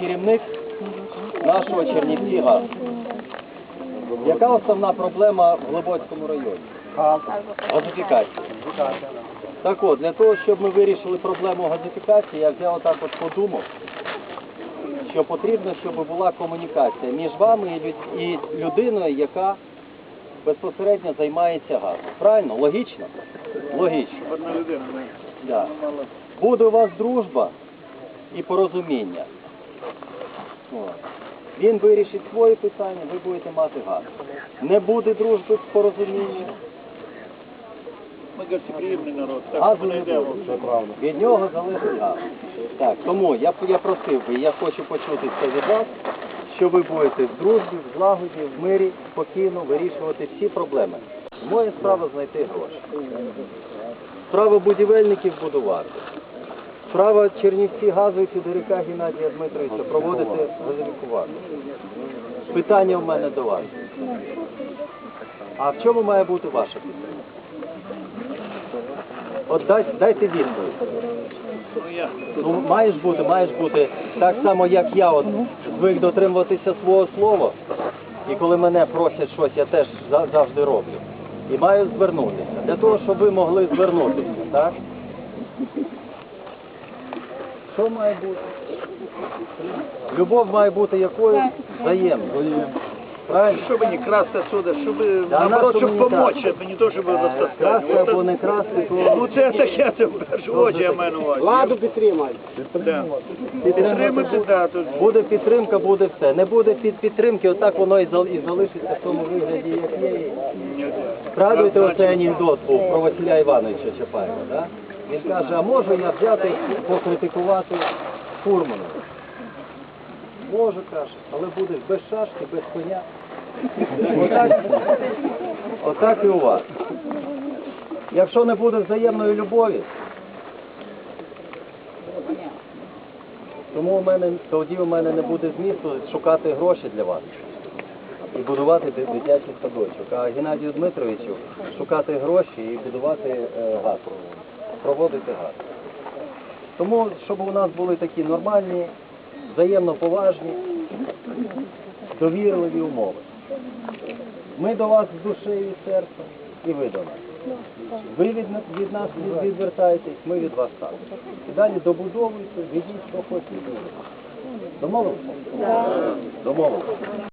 керівник нашого Чернівці газу. Яка основна проблема в Глибоцькому районі? Газифікація. Так от, для того, щоб ми вирішили проблему газифікації, я взяв отак от подумав, що потрібно, щоб була комунікація між вами і людиною, яка безпосередньо займається газом. Правильно? Логічно? Логічно. Одна людина. Да. Буде у вас дружба і порозуміння. Він вирішить свої питання, ви будете мати газ. Не буде дружби порозуміння, Ми народ, газу не буде. Від нього залежить газ. Так, тому я, я просив би, я хочу почути це від вас, що ви будете в дружбі, в злагоді, в мирі, спокійно вирішувати всі проблеми. Моя справа знайти гроші. Справа будівельників будувати. Справа Чернівці газу і Федорика Геннадія Дмитровича проводити газовікування. Питання в мене до вас. А в чому має бути ваша підтримка? От дайте, дайте відповідь. Ну, маєш бути, маєш бути так само, як я от звик дотримуватися свого слова. І коли мене просять щось, я теж завжди роблю. І маю звернутися. Для того, щоб ви могли звернутися, так? Що має бути? Любов має бути якою? Взаємною. Правильно? Щоб не красти отсюда, щоб Да, наоборот, нащо щоб мені помочь, так? а не то, щоб розтаскати. Красти або не красти, то Ну це таке, це в першу чергу я маю на увазі. Ладу підтримай. Да. Підтримати, да, тут Буде підтримка, буде все. Не буде під підтримки, отак воно і зал- і залишиться в тому вигляді, як є. Згадуєте оцей анекдот був про Василя Івановича Чапаєва, да? Він каже, а можу я взяти покритикувати фурмана? Можу, каже, але будеш без шашки, без коня. Отак, отак і у вас. Якщо не буде взаємної любові, тому у мене тоді у мене не буде змісту шукати гроші для вас і будувати ди- дитячий садочок. А Геннадію Дмитровичу шукати гроші і будувати е, проводити газ. Тому, щоб у нас були такі нормальні, взаємно поважні, довірливі умови. Ми до вас з душею і серцем, і ви до нас. Ви від, від нас відвертаєтесь, ми від вас так. І далі добудовуйте, ведіть, що хочете. Домовилися? Домовилися.